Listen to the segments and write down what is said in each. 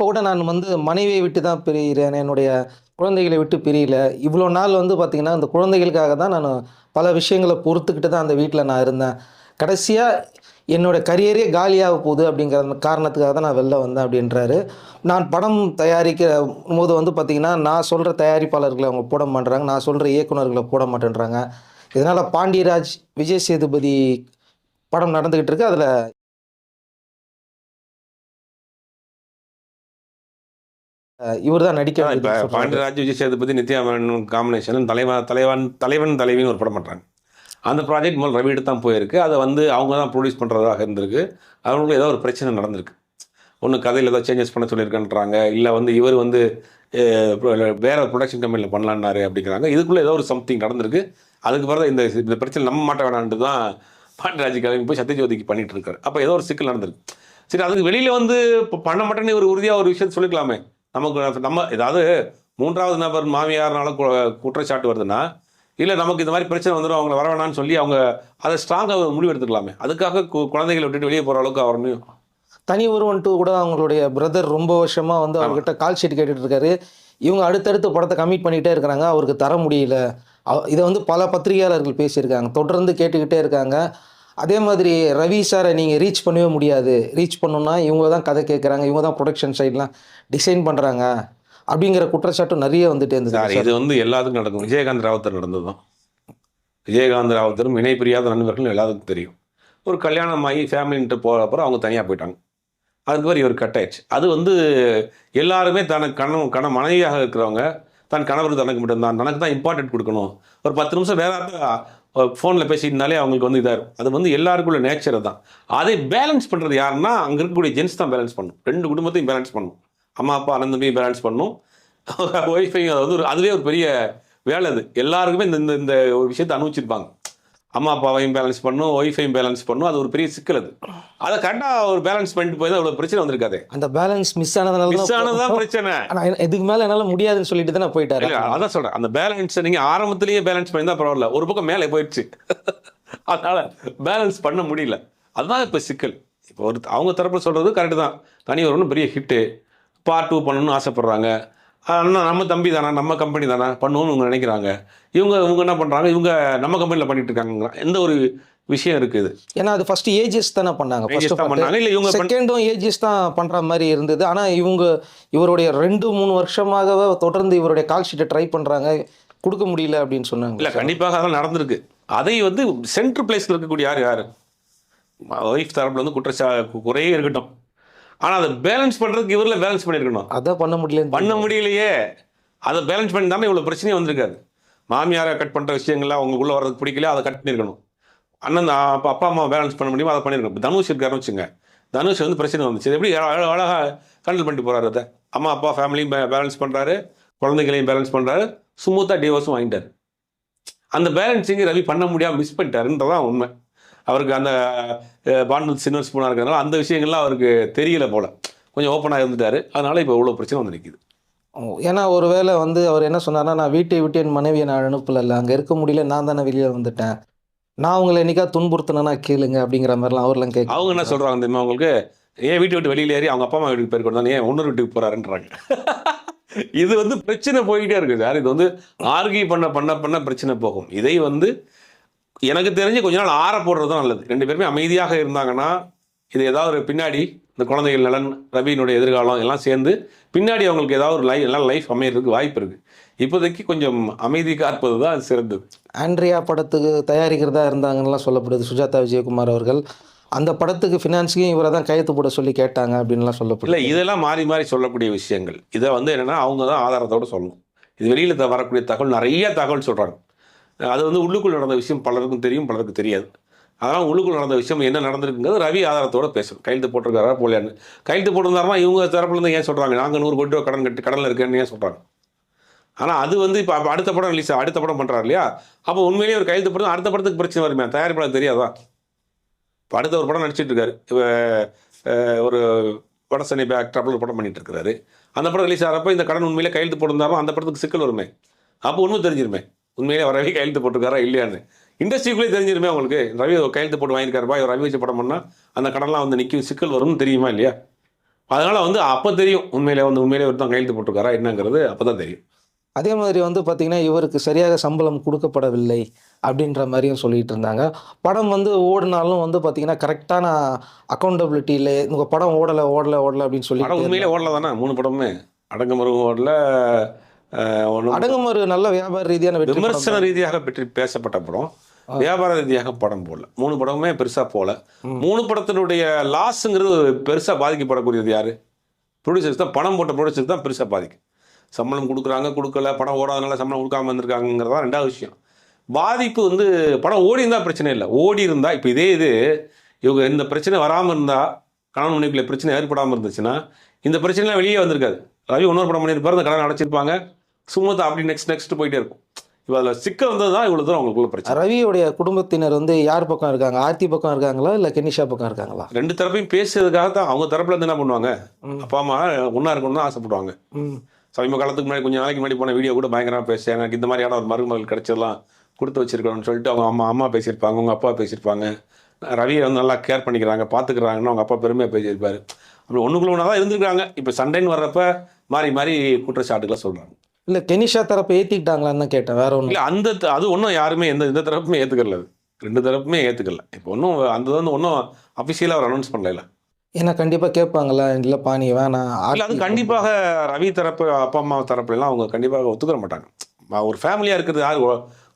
அப்போ கூட நான் வந்து மனைவியை விட்டு தான் பிரிகிறேன் என்னுடைய குழந்தைகளை விட்டு பிரியல. இவ்வளோ நாள் வந்து பார்த்திங்கன்னா அந்த குழந்தைகளுக்காக தான் நான் பல விஷயங்களை பொறுத்துக்கிட்டு தான் அந்த வீட்டில் நான் இருந்தேன். கடைசியாக என்னோடய கரியரே காலியாக போகுது அப்படிங்கிற காரணத்துக்காக தான் நான் வெளில வந்தேன் அப்படின்றாரு. நான் படம் தயாரிக்கிற போது வந்து பார்த்திங்கன்னா நான் சொல்கிற தயாரிப்பாளர்களை அவங்க போட மாட்டேறாங்க நான் சொல்கிற இயக்குனர்களை போட மாட்டேன்றாங்க. இதனால் பாண்டியராஜ் விஜய் சேதுபதி படம் நடந்துக்கிட்டு இருக்கு. அதில் இவர் தான் நடிக்க இப்போ. பாண்டியராஜ் விஜய் சேதுபதி நித்யா மேனன் காம்பினேஷன் தலைவன் தலைவன் தலைவன் தலைவின்னு ஒரு படம் பண்ணுறாங்க அந்த ப்ராஜெக்ட் முதல் ரவிட்டு தான் போயிருக்கு. அதை வந்து அவங்க தான் ப்ரொடியூஸ் பண்ணுறதாக இருந்திருக்கு. அவங்களுக்கு ஏதோ ஒரு பிரச்சனை நடந்திருக்கு. ஒன்று கதையில் ஏதோ சேஞ்சஸ் பண்ண சொல்லியிருக்கேன்றாங்க. இல்லை வந்து இவர் வந்து வேற ப்ரொடக்ஷன் கம்பெனியில் பண்ணலான்னாரு அப்படிங்கிறாங்க. இதுக்குள்ளே ஏதோ ஒரு சம்திங் நடந்திருக்கு. அதுக்கு பிறகு இந்த இந்த பிரச்சனை நம்ப மாட்ட வேணான்ட்டு தான் பாண்டியராஜ் கிளம்பி போய் சத்யஜோதிக்கு பண்ணிட்டு இருக்காரு. அப்போ ஏதோ ஒரு சிக்கல் நடந்திருக்கு. சரி அதுக்கு வெளியில் வந்து இப்போ பண்ண மாட்டேன்னு ஒரு உறுதியாக ஒரு விஷயத்தை சொல்லிக்கலாமே. நமக்கு நம்ம ஏதாவது மூன்றாவது நபர் மாமியார்னால குற்றச்சாட்டு வருதுன்னா இல்லை நமக்கு இந்த மாதிரி பிரச்சனை வந்துடும் அவங்கள வர வேணாம்னு சொல்லி அவங்க அதை ஸ்ட்ராங்காக முடிவு எடுத்துக்கலாமே அதுக்காக குழந்தைகளை விட்டுட்டு வெளியே போகிற அளவுக்கு அவரையும் தனி ஒருவன் டூ கூட அவங்களுடைய பிரதர் ரொம்ப வருஷமா வந்து அவர்கிட்ட கால் ஷீட் கேட்டுட்டு இருக்காரு. இவங்க அடுத்தடுத்து படத்தை கமிட் பண்ணிக்கிட்டே இருக்கிறாங்க. அவருக்கு தர முடியல. அவ- இதை வந்து பல பத்திரிகையாளர்கள் பேசியிருக்காங்க. தொடர்ந்து கேட்டுக்கிட்டே இருக்காங்க. அதே மாதிரி ரவி சாரை நீங்கள் ரீச் பண்ணவே முடியாது. ரீச் பண்ணணும்னா இவங்க தான் கதை கேட்குறாங்க இவங்க தான் ப்ரொடக்ஷன் சைட்லாம் டிசைன் பண்ணுறாங்க அப்படிங்கிற குற்றச்சாட்டும் நிறைய வந்துட்டே இருந்தது. இது வந்து எல்லாத்துக்கும் நடக்கும். விஜயகாந்த் ராவத்தர் நடந்தது தான் விஜயகாந்த் ராவத்தரும் இணை பிரியாத நண்பர்கள் எல்லாத்துக்கும் தெரியும். ஒரு கல்யாணம் ஆகி ஃபேமிலின்ட்டு போகிற அப்புறம் அவங்க தனியாக போயிட்டாங்க. அதுக்கு மாதிரி இவர் கட் ஆயிடுச்சு. அது வந்து எல்லாருமே தனக்கு கணவன் கண மனைவியாக இருக்கிறவங்க தன் கணவர் தனக்கு மட்டும்தான். தனக்கு தான் இம்பார்ட்டன்ட் கொடுக்கணும். ஒரு பத்து நிமிஷம் வேற ஃபோனில் பேசியிருந்தாலே அவங்களுக்கு வந்து இதாக இருக்கும் அது வந்து எல்லாருக்குள்ள நேச்சர் தான் அதை பேலன்ஸ் பண்ணுறது யாருன்னா அங்கே இருக்கக்கூடிய ஜென்ஸ் தான் பேலன்ஸ் பண்ணும். ரெண்டு குடும்பத்தையும் பேலன்ஸ் பண்ணும். அம்மா அப்பா அனந்தமையும் பேலன்ஸ் பண்ணும். ஒய்ஃபையும் அது வந்து ஒரு அதுவே ஒரு பெரிய வேலை அது. எல்லாருக்குமே இந்த இந்த- இந்த ஒரு விஷயத்தை அனுபவிச்சிருப்பாங்க. அம்மா அப்பாவையும் பேலன்ஸ் பண்ணும் ஒய்ஃபையும் பேலன்ஸ் பண்ணும் அது ஒரு பெரிய சிக்கல் அது. அதை கரெக்டாக ஒரு பேலன்ஸ் பண்ணிட்டு போய் தான் அவ்வளோ பிரச்சனை வந்திருக்காது. அந்த பேலன்ஸ் மிஸ் ஆனதுனால மிஸ் தான் ஆனதுதான் பிரச்சனை. ஆனால் இதுக்கு மேலே என்னால் முடியாதுன்னு சொல்லிட்டு தானே போயிட்டாரு. இல்ல, அதான் சொல்றேன். அந்த பேலன்ஸ் நீங்க ஆரம்பத்திலேயே பேலன்ஸ் பண்ணி தான் பரவாயில்ல. ஒரு பக்கம் மேலே போயிடுச்சு. அதனால பேலன்ஸ் பண்ண முடியல. அதுதான் இப்போ சிக்கல். இப்போ ஒரு அவங்க தரப்புல சொல்றது கரெக்டு தான். தனி ஒரு பெரிய ஹிட்டு பார்ட் டூ பண்ணணும்னு ஆசைப்படுறாங்க. அண்ணா நம்ம தம்பி தானே? நம்ம கம்பெனி தானே? பண்ணுவோம்னு இவங்க நினைக்கிறாங்க. இவங்க இவங்க என்ன பண்றாங்க? இவங்க நம்ம கம்பெனியில் பண்ணிட்டு இருக்காங்க எந்த ஒரு விஷயம் இருக்குது ஏன்னா அது ஃபர்ஸ்ட் ஏஜஸ் தானே பண்ணாங்க. பண்ணாங்க. இல்லை இவங்க செகண்டும் ஏஜஸ் தான் பண்ற மாதிரி இருந்தது. ஆனா இவங்க இவருடைய ரெண்டு மூணு வருஷமாகவே தொடர்ந்து இவருடைய கால் ஷீட்டை ட்ரை பண்றாங்க. கொடுக்க முடியல அப்படின்னு சொன்னாங்க. இல்லை கண்டிப்பாக அதெல்லாம் நடந்திருக்கு. அதை வந்து சென்ட்ரு பிளேஸில் இருக்கக்கூடிய யார்? யார்? ஒய்ஃப் தரப்புல வந்து குற்றச்சா குறையே இருக்கட்டும். ஆனால் அதை பேலன்ஸ் பண்ணுறதுக்கு இவரில் பேலன்ஸ் பண்ணியிருக்கணும் அதான் பண்ண முடியல பண்ண முடியலையே. அதை பேலன்ஸ் பண்ணி தானே இவ்வளோ பிரச்சனையும் வந்திருக்காது. மாமியாரை கட் பண்ணுற விஷயங்கள்லாம் அவங்களுக்குள்ள வர்றதுக்கு பிடிக்கல அதை கட் பண்ணியிருக்கணும் அண்ணன் அப்போ அப்பா அம்மா பேலன்ஸ் பண்ண முடியுமோ அதை பண்ணியிருக்கணும் தனுஷ் இருக்காருன்னு வச்சுங்க தனுஷ் வந்து பிரச்சனை வந்துச்சு. எப்படி அழ- அழகா ஹேண்டில் பண்ணிட்டு போறாரு அதை? அம்மா அப்பா ஃபேமிலியும் பேலன்ஸ் பண்ணுறாரு குழந்தைகளையும் பேலன்ஸ் பண்ணுறாரு ஸ்மூத்தாக டிவோர்ஸும் வாங்கிட்டாரு. அந்த பேலன்சிங் ரவி பண்ண முடியாமல் மிஸ் பண்ணிட்டாருன்றதான் உண்மை. அவருக்கு அந்த பாண்டு சின்ன ஸ்பூனாக இருக்கிறதுனால அந்த விஷயங்கள்லாம் அவருக்கு தெரியல போல. கொஞ்சம் ஓப்பனாக இருந்துட்டாரு. அதனால இப்போ இவ்வளோ பிரச்சனை வந்து நிற்கிது ஏன்னா ஒருவேளை வந்து அவர் என்ன சொன்னார்னா நான் வீட்டை விட்டு என் மனைவியை நான் அனுப்பல அங்க இருக்க முடியல. நான் தானே வெளியே வந்துட்டேன். நான் உங்களை என்னைக்கா துன்புறுத்தினா கேளுங்க அப்படிங்கிற மாதிரிலாம் அவர்லாம் கேட்க அவங்க என்ன சொல்றாங்க தெரியுமா அவங்களுக்கு ஏன் வீட்டை விட்டு வெளியில ஏறி அவங்க அப்பா அம்மா வீட்டுக்கு போயிருக்கணும் ஏன் இன்னொரு வீட்டுக்கு போறாருன்றாங்க. இது வந்து பிரச்சனை போயிட்டே இருக்குது. சார் இது வந்து ஆர்கியூ பண்ண பண்ண பண்ண பிரச்சனை போகும். இதை வந்து எனக்கு தெரிஞ்சு கொஞ்ச நாள் ஆற போடுறது தான் நல்லது. ரெண்டு பேருமே அமைதியாக இருந்தாங்கன்னா இது ஏதாவது ஒரு பின்னாடி இந்த குழந்தைகள் நலன் ரவியினுடைய எதிர்காலம் எல்லாம் சேர்ந்து பின்னாடி அவங்களுக்கு ஏதாவது ஒரு லைஃப் எல்லாம் லைஃப் அமையறதுக்கு வாய்ப்பு இருக்கு. இப்போதைக்கு கொஞ்சம் அமைதி காப்பது தான் சிறந்தது. ஆண்ட்ரியா படத்துக்கு தயாரிக்கிறதா இருந்தாங்கன்னுலாம் சொல்லப்படுது. சுஜாதா விஜயகுமார் அவர்கள். அந்த படத்துக்கு ஃபினான்ஸுக்கும் இவரை தான் கையெழுத்து போட சொல்லி கேட்டாங்க அப்படின்லாம் இல்லை சொல்லப்படுது. இதெல்லாம் மாறி மாறி சொல்லக்கூடிய விஷயங்கள். இதை வந்து என்னன்னா அவங்க தான் ஆதாரத்தோட சொல்லணும். இது வெளியில் வரக்கூடிய தகவல் நிறைய தகவல் சொல்கிறாங்க அது வந்து உள்ளுக்குள் நடந்த விஷயம் பலருக்கும் தெரியும் பலருக்கு தெரியாது. அதனால் உள்ளுக்குள் நடந்த விஷயம் என்ன நடந்திருக்குங்கிறது ரவி ஆதாரத்தோட பேசணும். கையெழுத்து போட்டிருக்காரா போலியான்னு கையெழுத்து போட்டிருந்தாருன்னா இவங்க தரப்புலேருந்து ஏன் சொல்கிறாங்க நாங்கள் நூறு கோடி ரூபா கடன் கட்டி கடனில் இருக்கேன்னு ஏன் சொல்கிறாங்க ஆனால் அது வந்து இப்போ அடுத்த படம் ரிலீஸ் அடுத்த படம் பண்ணுறாரு இல்லையா? அப்போ உண்மையிலேயே ஒரு கையெழுத்து போட்டு அடுத்த படத்துக்கு பிரச்சனை வருமே தயாரிப்பாளர் தெரியாதா? இப்போ அடுத்த ஒரு படம் நடிச்சிட்டு இருக்காரு. ஒரு வடசனை பேக் ட்ரபிள் படம் பண்ணிட்டு இருக்கிறாரு அந்த படம் ரிலீஸ் ஆகிறப்ப இந்த கடன் உண்மையிலே கையெழுத்து போட்டிருந்தாலும் அந்த படத்துக்கு சிக்கல் வருமே. அப்போ ஒன்றும் தெரிஞ்சிருமே. உண்மையிலே அவர் ரவி கையெழுத்து போட்டிருக்காரா இல்லையான்னு. இண்டஸ்ட்ரிக்குள்ளே தெரிஞ்சிருமே உங்களுக்கு. ரவி ஒரு கையெழுத்து போட்டு வாங்கியிருக்காருப்பா இவர் ரவி வச்சு படம் பண்ணால் அந்த கடன்லாம் வந்து நிற்கும் சிக்கல் வரும்னு தெரியுமா இல்லையா? அதனால வந்து அப்போ தெரியும். உண்மையிலே வந்து உண்மையிலே ஒருத்தன் கையெழுத்து போட்டிருக்காரா என்னங்கிறது அப்போ தான் தெரியும். அதே மாதிரி வந்து பார்த்தீங்கன்னா இவருக்கு சரியாக சம்பளம் கொடுக்கப்படவில்லை அப்படின்ற மாதிரியும் சொல்லிட்டு இருந்தாங்க. படம் வந்து ஓடினாலும் வந்து பார்த்தீங்கன்னா கரெக்டான அக்கௌண்டபிலிட்டி இல்லை. உங்கள் படம் ஓடலை ஓடலை ஓடலை அப்படின்னு சொல்லி உண்மையிலே ஓடல தானே மூணு படமுமே. அடங்குமருகம் ஓடல ஒண்ணும் அடங்குமறு நல்ல வியாபார ரீதியான விமர்சன ரீதியாக பற்றி பேசப்பட்ட படம். வியாபார ரீதியாக படம் போடல. மூணு படமுமே பெருசா போல. மூணு படத்தினுடைய லாஸ்ங்கிறது பெருசா பாதிக்கப்படக்கூடியது யாரு? ப்ரொடியூசர்ஸ் தான். பணம் போட்ட ப்ரொடியூசர்ஸ் தான் பெருசா பாதிக்கும் சம்பளம் கொடுக்குறாங்க கொடுக்கல. படம் ஓடாதனால சம்பளம் கொடுக்காம வந்திருக்காங்கிறது தான் ரெண்டாவது விஷயம். பாதிப்பு வந்து படம் ஓடி இருந்தால் பிரச்சனை இல்லை. ஓடி இருந்தால் இப்போ இதே இது இவங்க இந்த பிரச்சனை வராமல் இருந்தால் கணவன் மனைவிக்குள்ள பிரச்சனை ஏற்படாமல் இருந்துச்சுன்னா இந்த பிரச்சனைலாம் வெளியே வந்திருக்காது. ரவி இன்னொரு படம் பண்ணியிருப்பாரு. அந்த கடன் அடைச்சிருப்பாங்க. சுமத்தா அப்படி நெக்ஸ்ட் நெக்ஸ்ட் போயிட்டே இருக்கும். இப்போ அதில் சிக்கல் வந்தது தான் இவ்வளோ தூரம் அவங்களுக்குள்ள பிரச்சனை. ரவியுடைய குடும்பத்தினர் வந்து யார் பக்கம் இருக்காங்க? ஆர்த்தி பக்கம் இருக்காங்களா? இல்லை கெனிஷா பக்கம் இருக்காங்களா? ரெண்டு தரப்பையும் பேசுறதுக்காக தான் அவங்க தரப்புல இருந்து என்ன பண்ணுவாங்க? அப்பா அம்மா ஒன்றா இருக்கணும்னு தான் ஆசைப்படுவாங்க சமீப காலத்துக்கு முன்னாடி கொஞ்சம் நாளைக்கு முன்னாடி போன வீடியோ கூட பயங்கரமாக பேசி எனக்கு இந்த மாதிரியான ஒரு மருமகள் கிடைச்சதெல்லாம் கொடுத்து வச்சிருக்கணும்னு சொல்லிட்டு அவங்க அம்மா அம்மா பேசியிருப்பாங்க அவங்க அப்பா பேசியிருப்பாங்க. ரவியை வந்து நல்லா கேர் பண்ணிக்கிறாங்க பார்த்துக்கிறாங்கன்னு அவங்க அப்பா பெருமையாக பேசியிருப்பாரு. அப்படி ஒன்றுக்குள்ள ஒன்றா தான் இருந்திருக்காங்க இப்போ சண்டைன்னு வர்றப்ப மாறி மாறி குற்றச்சாட்டுகளை சொல்கிறாங்க இல்லை கெனிஷா தரப்பை ஏற்றிக்கிட்டாங்களான்னு தான் கேட்டேன் வேற ஒன்றும் இல்லை அந்த அது ஒன்றும் யாருமே எந்த எந்த தரப்புமே ஏற்றுக்கல ரெண்டு தரப்புமே ஏற்றுக்கல இப்போ ஒன்றும் அந்த வந்து ஒன்றும் அஃபிஷியலாக அவர் அனௌன்ஸ் பண்ணல ஏன்னா கண்டிப்பாக கேட்பாங்களா இல்லைப்பா நீ வேணாம் இல்ல அது கண்டிப்பாக ரவி தரப்பு அப்பா அம்மா தரப்புல எல்லாம் அவங்க கண்டிப்பாக ஒத்துக்கிற மாட்டாங்க. ஒரு ஃபேமிலியா இருக்கிறது யார்?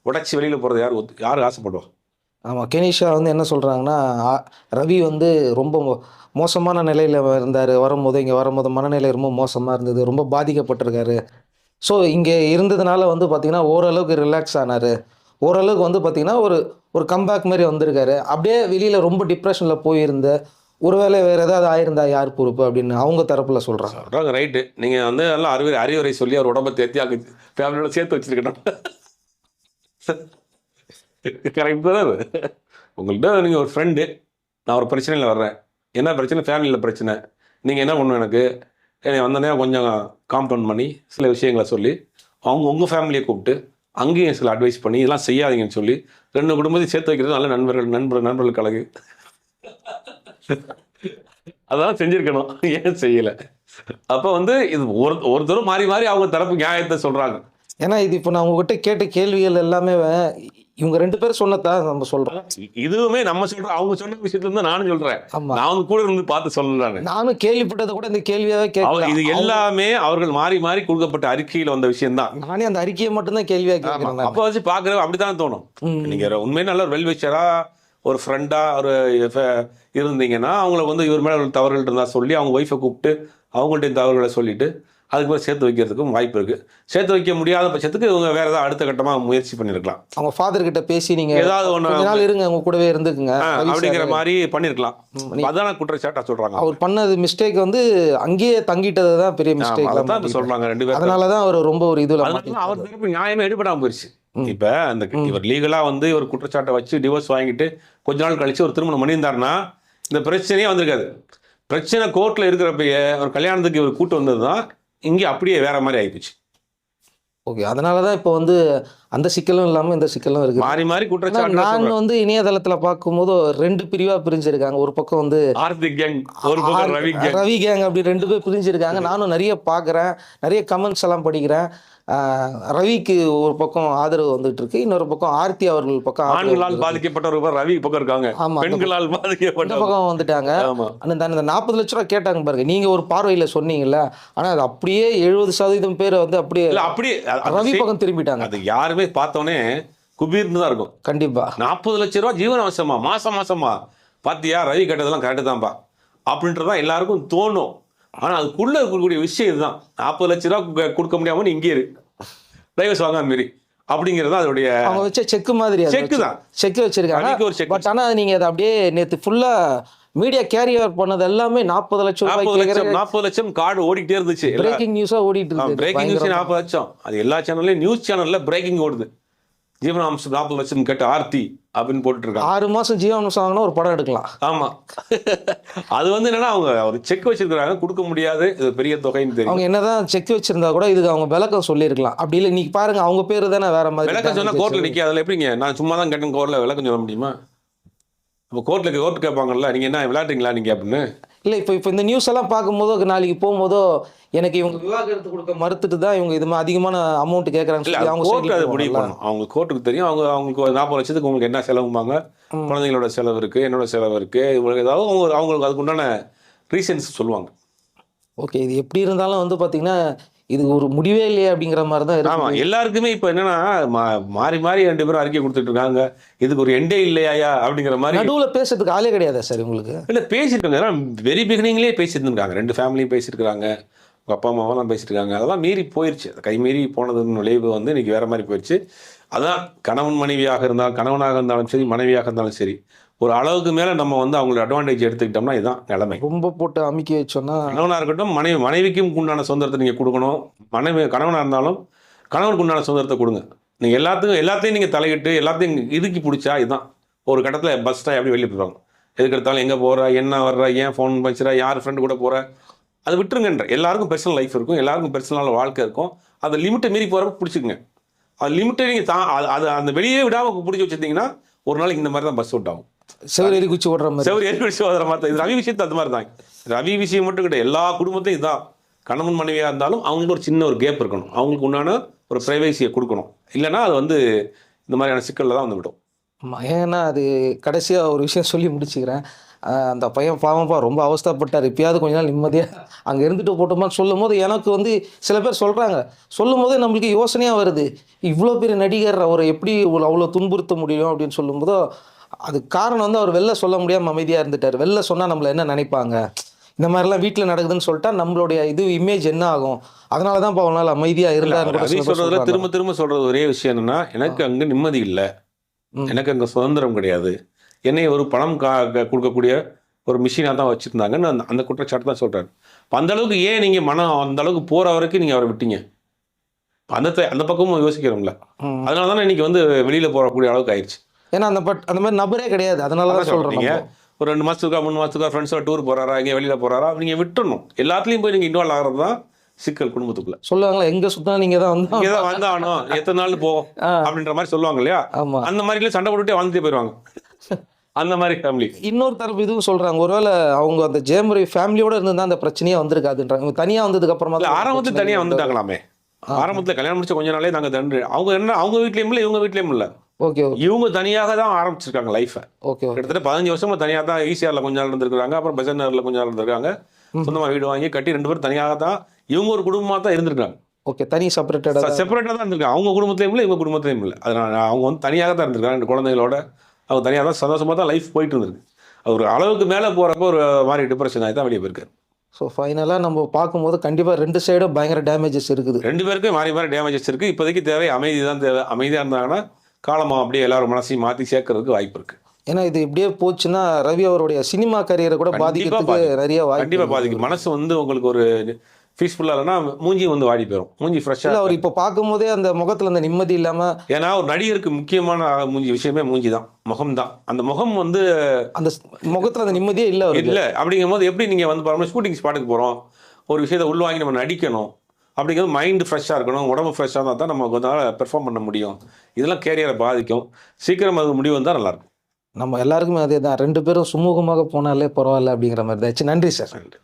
உடைச்சி வெளியில போறது யார்? ஒத்து- யார் ஆசைப்படுவா? ஆமாம் கெனிஷா வந்து என்ன சொல்கிறாங்கன்னா ரவி வந்து ரொம்ப மோசமான நிலையில் இருந்தார். வரும்போது இங்கே வரும்போது மனநிலை ரொம்ப மோசமாக இருந்தது. ரொம்ப பாதிக்கப்பட்டிருக்காரு. ஸோ இங்கே இருந்ததுனால வந்து பார்த்திங்கன்னா ஓரளவுக்கு ரிலாக்ஸ் ஆனார். ஓரளவுக்கு வந்து பார்த்திங்கன்னா ஒரு ஒரு கம்பேக் மாதிரி வந்திருக்காரு. அப்படியே வெளியில் ரொம்ப டிப்ரெஷனில் போயிருந்த ஒருவேளை வேறு ஏதாவது ஆயிருந்தா யார் பொறுப்பு அப்படின்னு அவங்க தரப்பில் சொல்கிறாங்க சொல்கிறாங்க ரைட்டு நீங்கள் வந்து நல்லா அறிவுரை அறிவுரை சொல்லி அவர் உடம்ப தேர்த்தி அங்கே ஃபேமிலியோட சேர்த்து வச்சுருக்கணும். கரெக்ட் தான் அது? உங்கள்கிட்ட நீங்கள் ஒரு ஃப்ரெண்டு நான் ஒரு பிரச்சனையில் வர்றேன். என்ன பிரச்சனை? ஃபேமிலியில் பிரச்சனை. நீங்கள் என்ன பண்ணணும் எனக்கு? என்னை வந்தோடனே கொஞ்சம் காம்பவுண்ட் பண்ணி சில விஷயங்களை சொல்லி அவங்க உங்கள் ஃபேமிலியை கூப்பிட்டு அங்கேயும் சில அட்வைஸ் பண்ணி இதெல்லாம் செய்யாதீங்கன்னு சொல்லி ரெண்டு குடும்பத்தையும் சேர்த்து வைக்கிறது நல்ல நண்பர்கள் நண்பர் நண்பர்கள் கழகு அதெல்லாம் செஞ்சுருக்கணும். ஏன் செய்யலை? அப்போ வந்து இது ஒரு ஒருத்தரும் மாறி மாறி அவங்க தரப்பு நியாயத்தை சொல்கிறாங்க ஏன்னா இது இப்போ நான் உங்ககிட்ட கேட்ட கேள்விகள் எல்லாமே இவங்க ரெண்டு பேரும் சொன்னதான் நம்ம சொல்கிறோம் இதுவுமே நம்ம சொல்றோம் அவங்க சொன்ன விஷயத்துல இருந்து நானும் சொல்றேன். நான் அவங்க கூட இருந்து பார்த்து சொல்லலான்னு. நானும் கேள்விப்பட்டதை கூட இந்த கேள்வியாவே கேட்கல இது எல்லாமே அவர்கள் மாறி மாறி கொடுக்கப்பட்ட அறிக்கையில் வந்த விஷயம்தான். நானே அந்த அறிக்கையை மட்டும்தான் கேள்வியா கேட்கிறேன். அப்போ வச்சு பார்க்கறது அப்படித்தான் தோணும். நீங்க உண்மையை நல்ல ஒரு வெல்விஷரா ஒரு ஃப்ரெண்டா ஒரு இருந்தீங்கன்னா அவங்களுக்கு வந்து இவர் மேல தவறுகள் இருந்தா சொல்லி அவங்க ஒய்ஃபை கூப்பிட்டு அவங்கள்ட்ட தவறுகளை சொல்லிட்டு அதுக்கு மேலே சேர்த்து வைக்கிறதுக்கும் வாய்ப்பு இருக்கு. சேர்த்து வைக்க முடியாத பட்சத்துக்கு இவங்க வேற ஏதாவது அடுத்த கட்டமா முயற்சி பண்ணிருக்கலாம். அவங்க ஃபாதர் கிட்ட பேசி நீங்க ஏதாவது நாள் இருங்க உங்க கூடவே இருந்துக்குங்க. அப்படிங்கிற. மாதிரி பண்ணிருக்கலாம். நீ- அதான குற்றச்சாட்டா சொல்றாங்க. அவர் பண்ணது மிஸ்டேக் வந்து அங்கேயே தங்கிட்டது தான் பெரிய மிஸ்டேக் அதைத்தான் இப்ப சொல்றாங்க ரெண்டு பேரும் அதனால தான் அவர் ரொம்ப ஒரு இதுல. அவர் தரப்பு நியாயமே எடுபடாம போயிருச்சு. ம். இப்ப அந்த இவர் லீகலா வந்து இவர் குற்றச்சாட்டை வச்சு டிவோர்ஸ் வாங்கிட்டு கொஞ்ச நாள் கழிச்சு ஒரு திருமணம் பண்ணியிருந்தாருன்னா இந்த பிரச்சனையே வந்திருக்காது. பிரச்சனை கோர்ட்ல இருக்கிறப்பயே ஒரு கல்யாணத்துக்கு இவர் கூட்டு வந்தது தான் இங்கே அப்படியே வேற மாதிரி ஆகிப்போச்சு ஓகே அதனால தான் இப்போ வந்து அந்த சிக்கலும் இல்லாம இந்த சிக்கலும் இருக்கு மாறி மாறி குற்றச்சாட்டு நான் வந்து இணையதளத்துல பார்க்கும்போது ரெண்டு பிரிவா பிரிஞ்சிருக்காங்க. ஒரு பக்கம் வந்து ஆர்த்திக் கேங் ஒரு பக்கம் ரவி கேங். ரவி கேங் அப்படி ரெண்டு பேர் பிரிஞ்சிருக்காங்க. நானும் நிறைய பார்க்குறேன். நிறைய கமெண்ட்ஸ் எல்லாம் படிக்கிறேன். ரவிக்கு ஒரு பக்கம் ஆதரவு வந்துட்டு இருக்கு இன்னொரு பக்கம் ஆர்த்தி அவர்கள் பக்கம் ஆண்களால் பக்கம் ரவி பக்கம் இருக்காங்க. ஆமா பெண்களால் இந்த பாதிக்கப்பட்டவர். பக்கம் வந்துட்டாங்க. அந்த அந்த நாற்பது லட்ச ரூபா கேட்டாங்க பாருங்க. நீங்க ஒரு பார்வையில சொன்னீங்கல்ல. ஆனா அது அப்படியே எழுபது சதவீதம் பேர் வந்து அப்படியே அப்படியே ரவி பக்கம் திரும்பிட்டாங்க. அது யாருமே பார்த்தோன்னே குபீர்னு தான் இருக்கும். கண்டிப்பா. நாற்பது லட்ச ரூபா ஜீவன அவசியமா? மாசம் மாசமா? பாத்தியா? ரவி கேட்டதெல்லாம் கரெக்டு தான்ப்பா அப்படின்றதான் எல்லாருக்கும் தோணும். ஆனா அதுக்குள்ள இருக்கக்கூடிய விஷயம் இதுதான். நாற்பது லட்ச ரூபா கொடுக்க முடியாம நீ இங்கே இரு. டைவர்ஸ் வாங்க மாரி. அப்படிங்கிறது அதோடைய அவங்க வச்ச செக் மாதிரி செக்கு தான். செக் வச்சிருக்காங்க. ஒரு செக் பட் ஆனா நீங்க அதை அப்படியே நேத்து ஃபுல்லா மீடியா கேரி ஓவர் பண்ணது எல்லாமே நாற்பது லட்சம் நாற்பது லட்சம் நாற்பது லட்சம் கார்டு ஓடிக்கிட்டே இருந்துச்சு. பிரேக்கிங் நியூஸா ஓடிட்டு இருக்கு பிரேக்கிங் நியூஸ். நாற்பது லட்சம். அது எல்லா சேனல்லையும் நியூஸ் சேனல்ல பிரேக்கிங் ஓடுது. ஜீவனாம்சம் நாற்பது லட்சம் கேட்ட ஆர்த்தி அப்படின்னு போட்டுட்டு இருக்காங்க ஆறு மாசம் ஜீவாம்சம் வாங்கினா ஒரு படம் எடுக்கலாம். ஆமா. அது வந்து என்னன்னா அவங்க ஒரு செக் வச்சிருக்காங்க கொடுக்க முடியாது. இது பெரிய தொகைன்னு தெரியும் அவங்க என்னதான் செக் வச்சிருந்தா கூட இதுக்கு அவங்க விளக்கம் சொல்லியிருக்கலாம். அப்படி இல்லை இன்னைக்கு பாருங்க அவங்க பேரு தானே வேற மாதிரி விளக்கம் சொன்னா கோர்ட்ல. நிக்க அதுல எப்படிங்க? நான் சும்மா தான் கேட்டேன் கோர்ட்ல விளக்கம் சொல்ல முடியுமா? அப்போ கோர்ட்ல கோர்ட் கேட்பாங்கல்ல நீங்க என்ன விளையாடுறீங்களா நீங்க அப்படின்னு? இல்லை இப்போ இப்போ இந்த நியூஸ் எல்லாம் பார்க்கும்போதோ நாளைக்கு போகும்போதோ எனக்கு இவங்க விவாகரத்து கொடுக்க மறுத்துட்டு தான் இவங்க இது அதிகமான அமௌண்ட் கேட்குறாங்க அவங்க கோர்ட் அதை முடிவு. பண்ணும் அவங்க கோர்ட்டுக்கு தெரியும். அவங்க அவங்களுக்கு ஒரு நாற்பது லட்சத்துக்கு உங்களுக்கு என்ன செலவும்பாங்க. ம். குழந்தைங்களோட செலவு இருக்கு என்னோட செலவு இருக்கு. இவங்களுக்கு ஏதாவது அவங்க அவங்களுக்கு அதுக்கு உண்டான ரீசன்ஸ் சொல்லுவாங்க. ஓகே இது எப்படி இருந்தாலும் வந்து பார்த்தீங்கன்னா இது ஒரு முடிவே இல்லையே அப்படிங்கிற மாதிரி தான் ஆமா இருக்கு எல்லாருக்குமே இப்போ என்னன்னா மா- மாறி மாறி ரெண்டு பேரும் அறிக்கை கொடுத்துட்டு இருக்காங்க. இதுக்கு ஒரு எண்டே இல்லையா அப்படிங்கிற மாதிரி நடுவுல பேசுறதுக்கு ஆளே கிடையாதா சார் உங்களுக்கு? இல்ல பேசியிருக்காங்க. ஏன்னா வெரி பிகினிங்லேயே பேசியிருந்துருக்காங்க. ரெண்டு ஃபேமிலியும் பேசியிருக்காங்க உங்க அப்பா அம்மாவெல்லாம் பேசியிருக்காங்க. அதெல்லாம் மீறி போயிருச்சு. அது கை மீறி போனதன் விளைவு வந்து இன்னைக்கு வேற மாதிரி போயிடுச்சு அதான் கணவன் மனைவியாக இருந்தால் கணவனாக இருந்தாலும் சரி மனைவியாக இருந்தாலும் சரி. ஒரு அளவுக்கு மேல நம்ம வந்து அவங்களோட அட்வான்டேஜ் எடுத்துக்கிட்டோம்னா இதுதான் நிலைமை. ரொம்ப போட்டு அமுக்கி வச்சோன்னா கணவனாக இருக்கட்டும் மனைவி மனைவிக்கும் உண்டான சுதந்திரத்தை நீங்கள் கொடுக்கணும். மனைவி கணவனாக இருந்தாலும் கணவனுக்கு உண்டான சுதந்திரத்தை கொடுங்க. நீங்கள் எல்லாத்துக்கும் எல்லாத்தையும் நீங்கள் தலையிட்டு எல்லாத்தையும் இறுக்கி பிடிச்சா இதுதான். ஒரு கட்டத்தில் பஸ் ஸ்டாய் அப்படி வெளியே போயிடுவாங்க? எதுக்கு எடுத்தாலும் எங்கே போகிற என்ன வர்ற ஏன் ஃபோன் பண்ணிச்சுற யார் ஃப்ரெண்டு கூட போகிற அது விட்டுருங்கன்ற. எல்லாருக்கும் பர்சனல் லைஃப் இருக்கும். எல்லாருக்கும் பர்சனல் வாழ்க்கை இருக்கும். அதை லிமிட்டை மீறி போகிறப்ப பிடிச்சிக்கங்க. அது லிமிட்டை நீங்கள் தா அது அது அந்த வெளியே விடாமல் பிடிச்சி வச்சிருந்தீங்கன்னா ஒரு நாளைக்கு இந்த மாதிரி தான் பஸ் அவுட் ஆகும். செவரேறி குச்சி ஓடுற மாதிரி. செவரு ஏற்படுத்தி வர மாதிரி தான். இது ரவி விஷயத்து அது மாதிரி தான். ரவி விஷயம் மட்டும் கிடையாது. எல்லா குடும்பத்தையும் இதான். கணவன் மனைவியாக இருந்தாலும் அவங்களுக்கு ஒரு சின்ன ஒரு கேப் இருக்கணும். அவங்களுக்கு உண்டான ஒரு ப்ரைவேசியை கொடுக்கணும். இல்லைன்னா அது வந்து இந்த மாதிரியான சிக்கலில் தான் வந்து விடும் ஏன்னா அது கடைசியாக ஒரு விஷயம் சொல்லி முடிச்சுக்கிறேன். அந்த பையன் பாவம்ப்பா ரொம்ப அவஸ்தைப்பட்டார். இப்பயாவது கொஞ்ச நாள் நிம்மதியாக அங்கே இருந்துட்டு போட்டோமான்னு சொல்லும் போது எனக்கு வந்து சில பேர் சொல்கிறாங்க சொல்லும் போதே நம்மளுக்கு யோசனையாக வருது. இவ்வளோ பெரிய நடிகர் அவரை எப்படி அவ்வளோ துன்புறுத்த முடியும் அப்படின்னு சொல்லும்போதோ அது காரணம் வந்து அவர் வெளில சொல்ல முடியாமல் அமைதியாக இருந்துட்டார். வெளில சொன்னால் நம்மளை என்ன நினைப்பாங்க? இந்த மாதிரிலாம் வீட்டில் நடக்குதுன்னு சொல்லிட்டா நம்மளுடைய இது இமேஜ் என்ன ஆகும்? அதனால தான் இப்போ நாள் அமைதியாக இருந்தார் ரவி சொல்றதுல திரும்ப திரும்ப சொல்றது ஒரே விஷயம் என்னன்னா எனக்கு அங்க நிம்மதி இல்லை. எனக்கு அங்க சுதந்திரம் கிடையாது. என்னை ஒரு பணம் கா கொடுக்கக்கூடிய ஒரு மிஷினாக தான் வச்சுருந்தாங்கன்னு அந்த அந்த குற்றச்சாட்டு தான் சொல்றாரு. அப்ப அந்த அளவுக்கு ஏன் நீங்க மனம் அந்த அளவுக்கு போற வரைக்கும் நீங்க அவரை விட்டீங்க? இப்ப அந்த அந்த பக்கமும் யோசிக்கிறோம்ல. அதனால தானே இன்னைக்கு வந்து வெளியில போகக்கூடிய அளவுக்கு ஆயிடுச்சு ஏன்னா அந்த பட் அந்த மாதிரி நபரே கிடையாது. அதனால தான் சொல்கிறேன் சொல்றீங்க. ஒரு ரெண்டு மாசத்துக்கா மூணு மாசத்துக்கா ஃப்ரெண்ட்ஸோட டூர் போறாரா இங்கே வெளியில போறாரா நீங்க விட்டுறணும். எல்லாத்துலயும் போய் நீங்க இன்வால்வ் ஆகிறது தான் சிக்கல் குடும்பத்துக்குள்ள. சொல்லுவாங்களா எங்க சுத்தா நீங்க தான் வந்து இங்கே தான் வந்தாகணும். எத்தனை நாள் ஆ. அப்படின்ற மாதிரி சொல்லுவாங்க இல்லையா? ஆமா. அந்த மாதிரிலாம் சண்டை போட்டுட்டே வாழ்ந்துட்டே போயிடுவாங்க அந்த மாதிரி ஃபேமிலி இன்னொரு தரப்பு இதுவும் சொல்றாங்க. ஒருவேளை அவங்க அந்த ஜெயமுறை ஃபேமிலியோட இருந்தா அந்த பிரச்சனையே வந்திருக்காதுன்றாங்க. தனியா வந்ததுக்கு அப்புறமா ஆரம்பத்துல தனியா வந்து- வந்துட்டாங்களாமே ஆரம்பத்துல கல்யாணம் முடிச்ச கொஞ்ச நாளே நாங்க தண்டு அவங்க என்ன அவங்க வீட்லயும் இல்ல இவங்க வீட்லயும் இல்ல. ஓகே இவங்க தனியாக தான் ஆரம்பிச்சிருக்காங்க லைஃபை ஓகே கிட்டத்தட்ட பதினஞ்சு வருஷமா தனியாக தான் ஈசிஆர்ல கொஞ்ச நாள் இருந்திருக்காங்க அப்புறம் பெசன்னர்ல கொஞ்ச நாள் இருந்திருக்காங்க. சொந்தமா வீடு வாங்கி கட்டி ரெண்டு பேரும் தனியாக தான் இவங்க ஒரு குடும்பமா தான் இருந்திருக்காங்க ஓகே தனி செப்பரேட்டடா செப்பரேட்டாக தான். இருந்திருக்காங்க. அவங்க குடும்பத்திலையும் இல்லை இவங்க குடும்பத்திலையும் இல்லை. அதனால அவங்க வந்து தனியாக தான் இருந்திருக்காங்க ரெண்டு குழந்தைகளோட அவங்க தனியாக தான் சந்தோஷமாக தான் லைஃப் போயிட்டு இருந்திருக்கு. ஒரு அளவுக்கு மேலே போகிறப்போ ஒரு மாதிரி டிப்ரெஷன் ஆகி தான் வெளியே போயிருக்காரு. ஸோ ஃபைனலாக நம்ம பார்க்கும்போது கண்டிப்பா ரெண்டு சைடும் பயங்கர டேமேஜஸ் இருக்குது. ரெண்டு பேருக்கும் மாறி மாறி டேமேஜஸ் இருக்குது இப்போதைக்கு தேவை அமைதி தான் தேவை. அமைதியாக இருந்தாங்கன்னா காலமாக அப்படியே எல்லாரும் மனசையும் மாற்றி சேர்க்கறதுக்கு வாய்ப்பு இருக்குது ஏன்னா இது இப்படியே போச்சுன்னா ரவி அவருடைய சினிமா கரியரை கூட பாதிக்கிறதுக்கு பாதிக்கும். நிறைய வாய்ப்பு கண்டிப்பாக பாதிக்கும். மனசு வந்து உங்களுக்கு ஒரு பீஸ்ஃபுல்லாக இல்லைன்னா மூஞ்சி வந்து வாடி போயிடும் மூஞ்சி ஃப்ரெஷ்ஷாக அவர் இப்போ பார்க்கும்போதே அந்த முகத்துல அந்த நிம்மதி இல்லாம ஏன்னா ஒரு நடிகருக்கு முக்கியமான மூஞ்சி விஷயமே மூஞ்சி தான் முகம் தான் அந்த முகம் வந்து அந்த முகத்துல அந்த நிம்மதியே இல்ல இல்ல. அப்படிங்கும் போது எப்படி நீங்க வந்து பாருங்க ஷூட்டிங் ஸ்பாட்டுக்கு போறோம். ஒரு விஷயத்தை உள்வாங்கி நம்ம நடிக்கணும். அப்படிங்கிறது மைண்டு ஃப்ரெஷ்ஷாக இருக்கணும் உடம்பு ஃப்ரெஷ்ஷாக இருந்தால் தான் நம்ம கொஞ்ச நாள் பெர்ஃபார்ம் பண்ண முடியும். இதெல்லாம் கேரியரை பாதிக்கும். சீக்கிரம் அது முடிவு வந்தால் நல்லாயிருக்கும். நம்ம எல்லாருக்குமே அதே தான் ரெண்டு பேரும் சுமூகமாக போனாலே பரவாயில்ல அப்படிங்கிற மாதிரி தான் நன்றி சார். நன்றி.